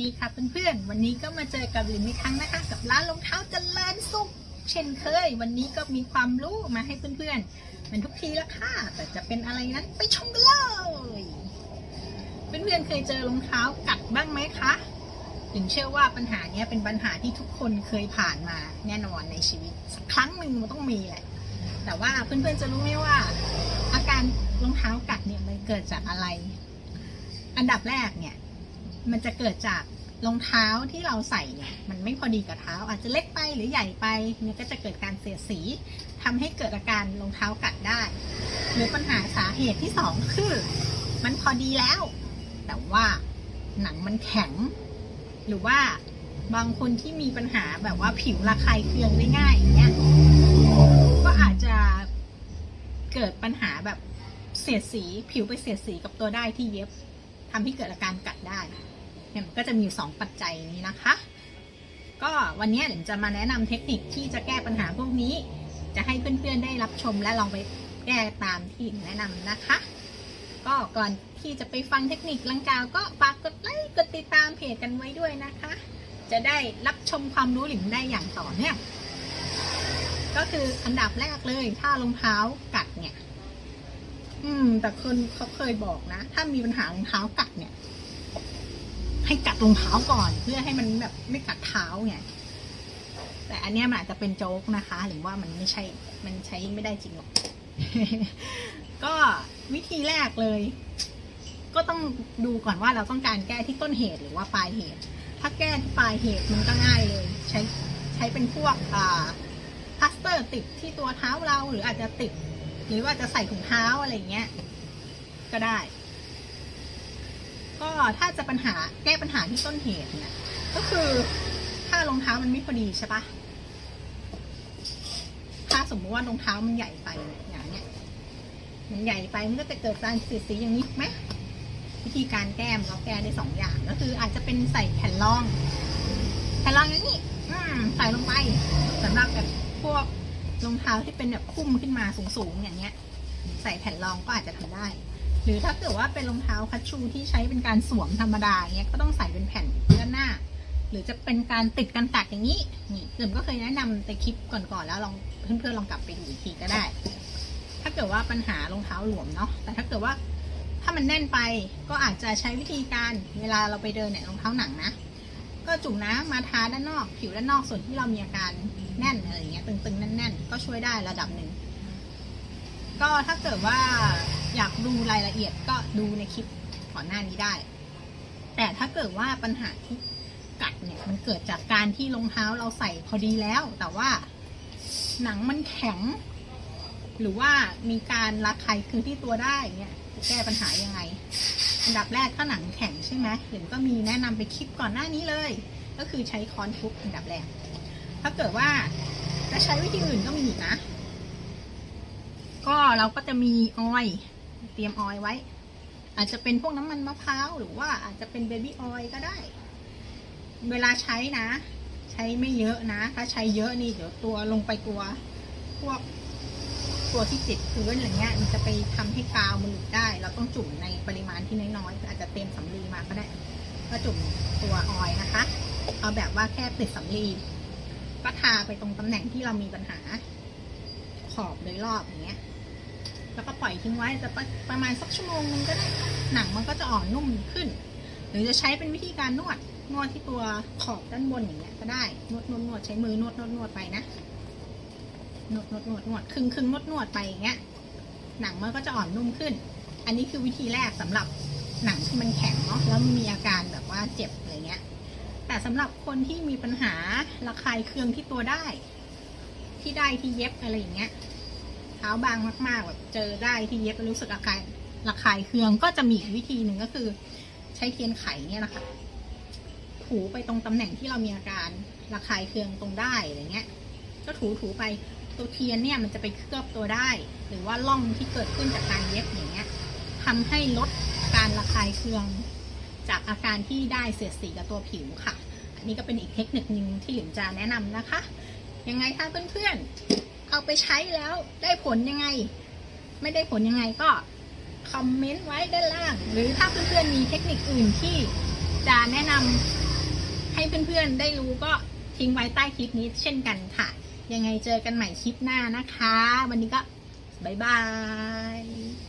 ดีค่ะเพื่อนๆ วันนี้ก็มาเจอกับหลินอีกครั้งนะคะ กับร้านรองเท้าจเจริญสุขเช่นเคย วันนี้ก็มีความรู้มาให้เพื่อนๆเหมือนทุกทีละค่ะ แต่จะเป็นอะไรนั้นไปชมกันเลย เพื่อนๆเคยเจอรองเท้ากัดบ้างไหมคะหลินเชื่อว่าปัญหาเนี้ยเป็นปัญหาที่ทุกคนเคยผ่านมาแน่นอนในชีวิตสักครั้งหนึ่งมันต้องมีแหละ แต่ว่าเพื่อนๆจะรู้ไหมว่า อาการรองเท้ากัดเนี่ยมันเกิดจากอะไร อันดับแรกเนี่ย มันจะเกิดจากรองเท้าที่เราใส่เนี่ยมันไม่พอดีกับเท้า อาจจะเล็กไปหรือใหญ่ไปเนี่ยก็จะเกิดการเสียดสีทำให้เกิดอาการรองเท้ากัดได้ หรือปัญหาสาเหตุที่สองคือ มันพอดีแล้ว แต่ว่าหนังมันแข็ง หรือว่าบางคนที่มีปัญหาแบบว่าผิวระคายเคืองได้ง่ายอย่างเงี้ยก็อาจจะเกิดปัญหาแบบเสียดสี ผิวไปเสียดสีกับตัวได้ที่เย็บทำให้เกิดอาการกัดได้ เนี่ยมันก็จะมีอยู่สองปัจจัยนี้นะคะ ก็วันนี้เดี๋ยวจะมาแนะนำเทคนิคที่จะแก้ปัญหาพวกนี้ จะให้เพื่อนๆได้รับชมและลองไปแก้ตามที่แนะนำนะคะ ก็ก่อนที่จะไปฟังเทคนิคลังกาวก็ฝากกดไลค์กดติดตามเพจกันไว้ด้วยนะคะ จะได้รับชมความรู้หลิงได้อย่างต่อเนื่องก็คืออันดับแรกเลยถ้ารองเท้ากัดเนี่ย อืม แต่คนเขาเคยบอกนะ ถ้ามีปัญหารองเท้ากัดเนี่ย ให้กัดรองเท้าก่อน เพื่อให้มันแบบไม่กัดเท้าไงแต่อันเนี้ยมันอาจจะเป็นโจ๊กนะคะ หรือว่ามันไม่ใช่ มันใช้ไม่ได้จริงหรอกก็วิธีแรกเลย ก็ต้องดูก่อนว่าเราต้องการแก้ที่ต้นเหตุหรือว่าปลายเหตุ ถ้าแก้ที่ปลายเหตุมันก็ง่ายเลย ใช้ใช้เป็นพวกอ่าพลาสเตอร์ติดที่ตัวเท้าเราหรืออาจจะติด หรือว่าจะใส่ถุงเท้าอะไรเงี้ย ก็ได้ ก็ถ้าจะปัญหาแก้ปัญหาที่ต้นเหตุเนี่ยก็คือถ้ารองเท้ามันไม่พอดีใช่ปะถ้าสมมติว่ารองเท้ามันใหญ่ไปอย่างเนี้ย มันใหญ่ไปมันก็จะเกิดการเสียดสีอย่างนี้ไหมวิธีการแก้มเราแก้ได้สองอย่างก็คือ อาจจะเป็นใส่แผ่นรองแผ่นรองอย่างนี้อืมใส่ลงไปสำหรับแบบพวกรองเท้าที่เป็นแบบคุ้มขึ้นมาสูงๆอย่างเงี้ย ใส่แผ่นรองก็อาจจะทำได้ รือถ้าเกิดว่าเป็นรองเท้าคัชชูที่ใช้เป็นการสวมธรรมดาเงี้ยก็ต้องใส่เป็นแผ่นด้านหน้า หรือจะเป็นการติดกันตัดอย่างนี้นี่เกิมก็เคยแนะนำในคลิปก่อนๆแล้วลองเพื่อนๆลองกลับไปดูอีกทีก็ได้ ถ้าเกิดว่าปัญหารองเท้าหลวมเนาะแต่ถ้าเกิดว่าถ้ามันแน่นไปก็อาจจะใช้วิธีการเวลาเราไปเดินเนี่ยรองเท้าหนังนะก็จุ่มน้ำมาทาด้านนอก ผิวด้านนอกส่วนที่เรามีอาการแน่นอะไรอย่างเงี้ยตึงๆแน่นๆก็ช่วยได้ระดับหนึ่งก็ถ้าเกิดว่า อยากดูรายละเอียดก็ดูในคลิปก่อนหน้านี้ได้ แต่ถ้าเกิดว่าปัญหาที่กัดเนี่ยมันเกิดจากการที่รองเท้าเราใส่พอดีแล้ว แต่ว่าหนังมันแข็ง หรือว่ามีการระคายเคือที่ตัวได้เนี่ยจะแก้ปัญหายังไง อันดับแรกถ้าหนังแข็งใช่ไหมเห็นก็มีแนะนำไปคลิปก่อนหน้านี้เลย ก็คือใช้ค้อนทุบอันดับแรก ถ้าเกิดว่าจะใช้วิธีอื่นก็มีอีกนะ ก็เราก็จะมีออย ตรียมออยไว้ อาจจะเป็นพวกน้ำมันมะพร้าวหรือว่าอาจจะเป็นเบบี้ออยก็ได้ เวลาใช้นะ ใช้ไม่เยอะนะ ถ้าใช้เยอะนี่เดี๋ยวตัวลงไปตัว พวกตัวที่ติดพื้นอะไรเงี้ยมันจะไปทำให้กาวมันหลุดได้ เราต้องจุ่มในปริมาณที่น้อยๆอาจจะเต็มสำลีมาก็ได้ ก็จุ่มตัวออยนะคะ เอาแบบว่าแค่ติดสำลีก็ทาไปตรงตำแหน่งที่เรามีปัญหา ขอบโดยรอบอย่างเงี้ย ล่อยทิ้งไว้จะประประมาณสักชั่วโมงนึงก็ได้หนังมันก็จะอ่อนนุ่มขึ้น หรือจะใช้เป็นวิธีการนวดนวดที่ตัวขอบด้านบนอย่างเงี้ยก็ได้นวดนวดนวดใช้มือนวดนวดนวดไปนะนวดนวดนวดนวดครึ่งครึ่งนวดนวดไปอย่างเงี้ยหนังมันก็จะอ่อนนุ่มขึ้น อันนี้คือวิธีแรกสำหรับหนังที่มันแข็งเนาะแล้วมีอาการแบบว่าเจ็บอะไรเงี้ย แต่สำหรับคนที่มีปัญหาระคายเคืองที่ตัวได้ ที่ได้ที่เย็บอะไรอย่างเงี้ย เท้าบางมากๆแบบเจอได้ที่เย็บรู้สึกอาการระคายเคืองก็จะมีอีกวิธีหนึ่งก็คือ ใช้เทียนไขเนี่ยนะคะถูไปตรงตำแหน่งที่เรามีอาการระคายเคืองตรงได้อะไรเงี้ย ก็ถูถูไปตัวเทียนเนี่ยมันจะไปเคลือบตัวได้ หรือว่าล่องที่เกิดขึ้นจากการเย็บอย่างเงี้ยทำให้ลดการระคายเคือง จากอาการที่ได้เสียดสีกับตัวผิวค่ะ อันนี้ก็เป็นอีกเทคนิคนึงที่หลิมจะแนะนำนะคะ ยังไงถ้าเพื่อนๆ เอาไปใช้แล้วได้ผลยังไง ไม่ได้ผลยังไงก็คอมเมนต์ไว้ด้านล่าง หรือถ้าเพื่อนๆมีเทคนิคอื่นที่จะแนะนำเพื่อนๆได้รู้ก็ทิ้งไว้ใต้คลิปนี้เช่นกันค่ะ ยังไงเจอกันใหม่คลิปหน้านะคะ วันนี้ก็บายบาย